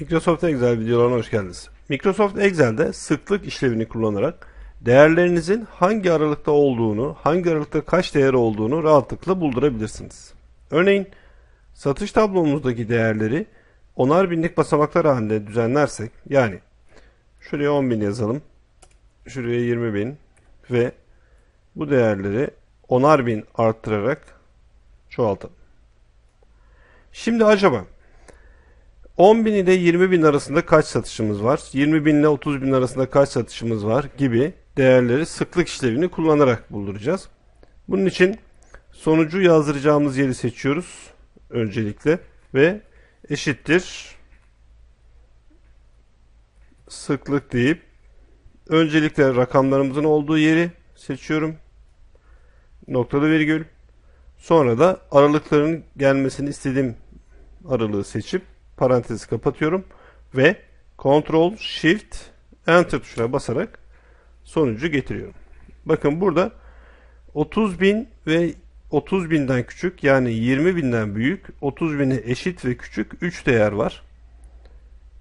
Microsoft Excel videolarına hoş geldiniz. Microsoft Excel'de sıklık işlevini kullanarak değerlerinizin hangi aralıkta olduğunu, hangi aralıkta kaç değer olduğunu rahatlıkla buldurabilirsiniz. Örneğin satış tablomuzdaki değerleri onar binlik basamaklar halinde düzenlersek, yani şuraya 10 bin yazalım, şuraya 20 bin ve bu değerleri onar bin arttırarak çoğaltalım. Şimdi acaba 10 bin ile 20 bin arasında kaç satışımız var? 20 bin ile 30 bin arasında kaç satışımız var? Gibi değerleri sıklık işlevini kullanarak bulduracağız. Bunun için sonucu yazdıracağımız yeri seçiyoruz öncelikle ve eşittir sıklık deyip öncelikle rakamlarımızın olduğu yeri seçiyorum. Noktalı virgül. Sonra da aralıkların gelmesini istediğim aralığı seçip parantezi kapatıyorum ve Ctrl Shift Enter tuşuna basarak sonucu getiriyorum. Bakın burada 30.000 ve 30.000'den küçük yani 20.000'den büyük 30.000'e eşit ve küçük 3 değer var.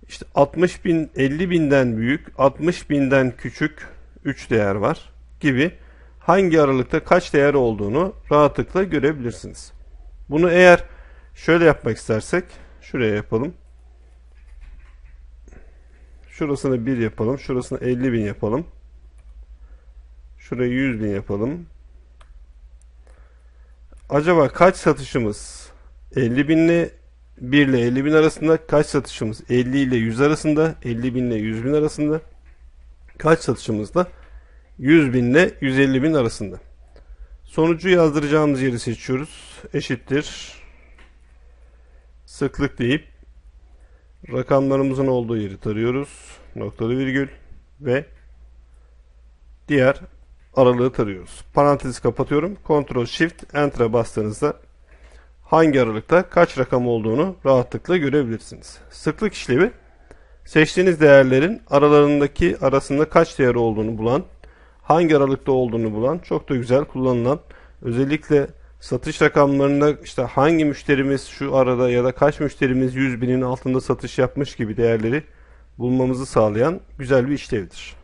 İşte 60.000 50.000'den büyük 60.000'den küçük 3 değer var gibi hangi aralıkta kaç değer olduğunu rahatlıkla görebilirsiniz. Bunu eğer şöyle yapmak istersek şuraya yapalım. Şurasını 1 yapalım. Şurasını 50 bin yapalım. Şurayı 100 bin yapalım. Acaba kaç satışımız 50 binle 1 ile 50 bin arasında kaç satışımız 50 ile 100 arasında 50 bin ile 100 bin arasında kaç satışımız da 100 bin ile 150 bin arasında. Sonucu yazdıracağımız yeri seçiyoruz. Eşittir. Sıklık deyip rakamlarımızın olduğu yeri tarıyoruz. Noktalı virgül ve diğer aralığı tarıyoruz. Parantezi kapatıyorum. Ctrl Shift Enter'a bastığınızda hangi aralıkta kaç rakam olduğunu rahatlıkla görebilirsiniz. Sıklık işlevi seçtiğiniz değerlerin aralarındaki arasında kaç değer olduğunu bulan, hangi aralıkta olduğunu bulan çok da güzel kullanılan özellikle satış rakamlarında işte hangi müşterimiz şu arada ya da kaç müşterimiz 100 binin altında satış yapmış gibi değerleri bulmamızı sağlayan güzel bir işlevdir.